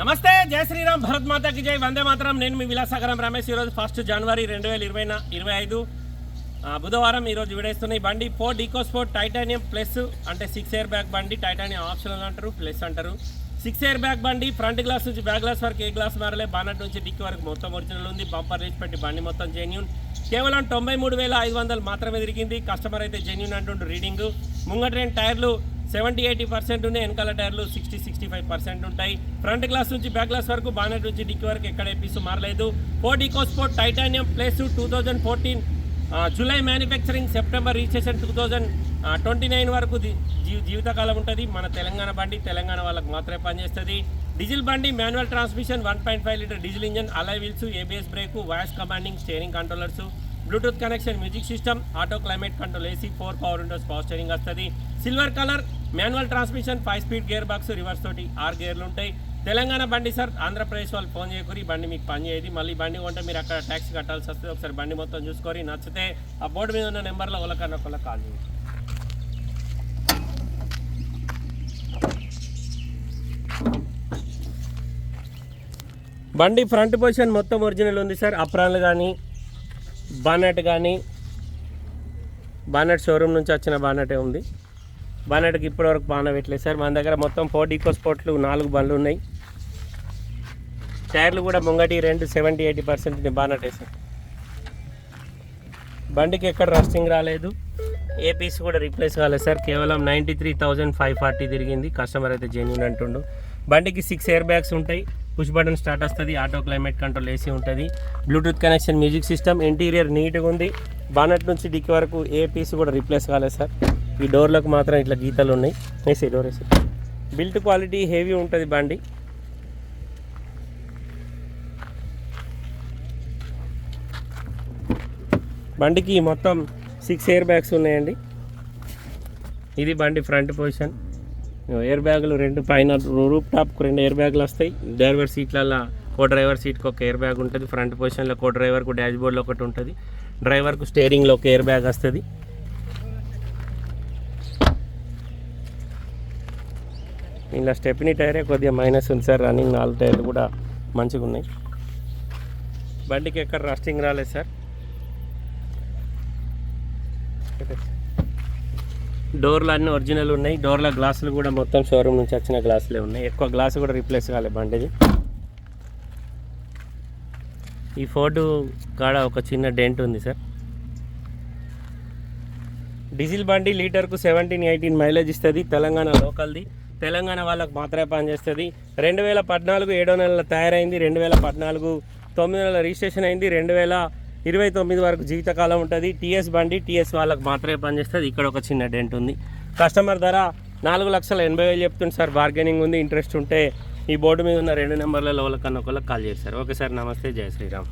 నమస్తే జై శ్రీరామ్ భరత్ మాతాకి జై. వందే మాత్రం. నేను మీ విలాసాగరం రమేష్. ఈరోజు ఫస్ట్ జనవరి రెండు వేల ఇరవై ఇరవై ఐదు బుధవారం ఈరోజు విడేస్తున్న ఈ బండి Ford EcoSport titanium plus అంటే సిక్స్ ఇయర్ బ్యాగ్ బండి టైటానియం ఆప్షనల్ అంటారు ప్లస్ అంటారు. సిక్స్ ఇయర్ బ్యాగ్ బండి ఫ్రంట్ గ్లాస్ నుంచి బ్యాక్ గ్లాస్ వరకు ఏ గ్లాస్ మారలే. బానట్ నుంచి డిక్కి వరకు మొత్తం ఒరిజినల్ ఉంది. బంపర్ రీచ్ పెట్టి బండి మొత్తం జెన్యున్. కేవలం తొంభై మూడు వేల ఐదు వందలు మాత్రమే తిరిగింది. కస్టమర్ అయితే జెన్యున్ అంటుండ్రు రీడింగ్. ముంగట రెండు టైర్లు సెవెంటీ ఎయిటీ పర్సెంట్ ఉన్నాయి. వెనకాల టైర్లు సిక్స్టీ సిక్స్టీ ఫైవ్ పర్సెంట్ ఉంటాయి. ఫ్రంట్ గ్లాస్ నుంచి బ్యాక్ గ్లాస్ వరకు బానెట్ నుంచి డిక్కి వరకు ఎక్కడ పీసు మారలేదు. Ford EcoSport titanium plus two thousand fourteen July manufacturing September registration two thousand twenty nine వరకు జీవితకాలం ఉంటుంది. మన తెలంగాణ బండి తెలంగాణ వాళ్ళకి మాత్రమే పనిచేస్తుంది. డీజిల్ బండి manual transmission one point five litre diesel engine alloy wheels ABS brake voice commanding steering controllers Bluetooth connection music system auto climate control AC four power windows power steering వస్తుంది. Silver colour manual transmission five speed gear box reverse తోటి ఆరు గేర్లు ఉంటాయి. తెలంగాణ బండి sir Andhra Pradesh వాళ్ళు phone చేయకూరి బండి మీకు పని చేయదు. మళ్ళీ బండి కొంటే మీరు అక్కడ ట్యాక్స్ కట్టాల్సి వస్తుంది. ఒకసారి బండి మొత్తం చూసుకొని నచ్చితే ఆ బోర్డు మీద ఉన్న నెంబర్లో ఒకళ్ళకన్నా ఒకళ్ళకి కాల్ చేయండి. బండి ఫ్రంట్ పొజిషన్ మొత్తం ఒరిజినల్ ఉంది సార్. అప్రాన్లు కానీ బానెట్ కానీ బానెట్ షోరూమ్ నుంచి వచ్చిన బానెటే ఉంది. బానెట్కి ఇప్పటివరకు బాగా పెట్టలేదు. సార్ మన దగ్గర మొత్తం ఫోర్ డీకో స్పోర్ట్లు నాలుగు బండ్లు ఉన్నాయి. టైర్లు కూడా ముంగటి రెండు సెవెంటీ ఎయిటీ పర్సెంట్ బానెటే సార్. బండికి ఎక్కడ రస్టింగ్ రాలేదు. ఏ పీస్ కూడా రీప్లేస్ కాలేదు సార్. కేవలం ninety three thousand five forty తిరిగింది. కస్టమర్ అయితే జెన్యున్ అంటుండు. బండికి సిక్స్ ఎయిర్ బ్యాగ్స్ ఉంటాయి. పుష్ బటన్ స్టార్ట్ వస్తుంది ఆటో క్లైమేట్ కంట్రోల్ ఏసీ ఉంటుంది. Bluetooth connection music system interior నీట్గా ఉంది. బానెట్ నుంచి డిక్కి వరకు ఏ పీస్ కూడా రీప్లేస్ కాలేదు సార్. ఈ డోర్లకు మాత్రం ఇట్లా గీతలు ఉన్నాయి. AC door AC. Built quality heavy ఉంటుంది బండి. బండికి మొత్తం సిక్స్ ఎయిర్ బ్యాగ్స్ ఉన్నాయండి. ఇది బండి ఫ్రంట్ పొజిషన్. ఎయిర్ బ్యాగులు రెండు పైన రూప్ టాప్కు రెండు ఎయిర్ బ్యాగులు వస్తాయి. డ్రైవర్ సీట్లలో కో డ్రైవర్ సీట్కి ఒక ఎయిర్ బ్యాగ్ ఉంటుంది. ఫ్రంట్ పొజిషన్లో కో డ్రైవర్కు డాష్ బోర్డ్లో ఒకటి ఉంటుంది. డ్రైవర్కు స్టేరింగ్లో ఒక ఎయిర్ బ్యాగ్ వస్తుంది. ఇలా స్టెప్నీ టైరే కొద్దిగా మైనస్ ఉంది సార్. రన్నింగ్ నాలుగు టైర్లు కూడా మంచిగా ఉన్నాయి. బండికి ఎక్కడ రస్టింగ్ రాలేదు సార్. డోర్లు అన్నీ ఒరిజినల్ ఉన్నాయి. డోర్ల గ్లాసులు కూడా మొత్తం షోరూమ్ నుంచి వచ్చిన గ్లాసులే ఉన్నాయి. ఎక్కువ గ్లాసు కూడా రీప్లేస్ కాలే బండిది. ఈ ఫోర్డు కాడ ఒక చిన్న డెంట్ ఉంది సార్. డీజిల్ బండి లీటర్కు సెవెంటీన్ ఎయిటీన్ మైలేజ్ ఇస్తుంది. తెలంగాణ లోకల్ది. తెలంగాణ వాళ్ళకు మాత్రమే పనిచేస్తుంది. రెండు వేల పద్నాలుగు ఏడో నెలల తయారైంది. రెండు వేల పద్నాలుగు తొమ్మిది నెలల రిజిస్ట్రేషన్ అయింది. రెండు వేల ఇరవై తొమ్మిది వరకు జీవితకాలం ఉంటుంది. టీఎస్ బండి టీఎస్ వాళ్ళకి మాత్రమే పనిచేస్తుంది. ఇక్కడ ఒక చిన్న డెంట్ ఉంది. కస్టమర్ ధర నాలుగు లక్షల ఎనభై వేలు చెప్తుంది సార్. బార్గెనింగ్ ఉంది ఇంట్రెస్ట్ ఉంటే ఈ బోర్డు మీద ఉన్న రెండు నెంబర్లలో ఒకళ్ళకన్నా ఒకళ్ళకి కాల్ చేస్తారు ఓకే సార్ నమస్తే. జయ శ్రీరామ్.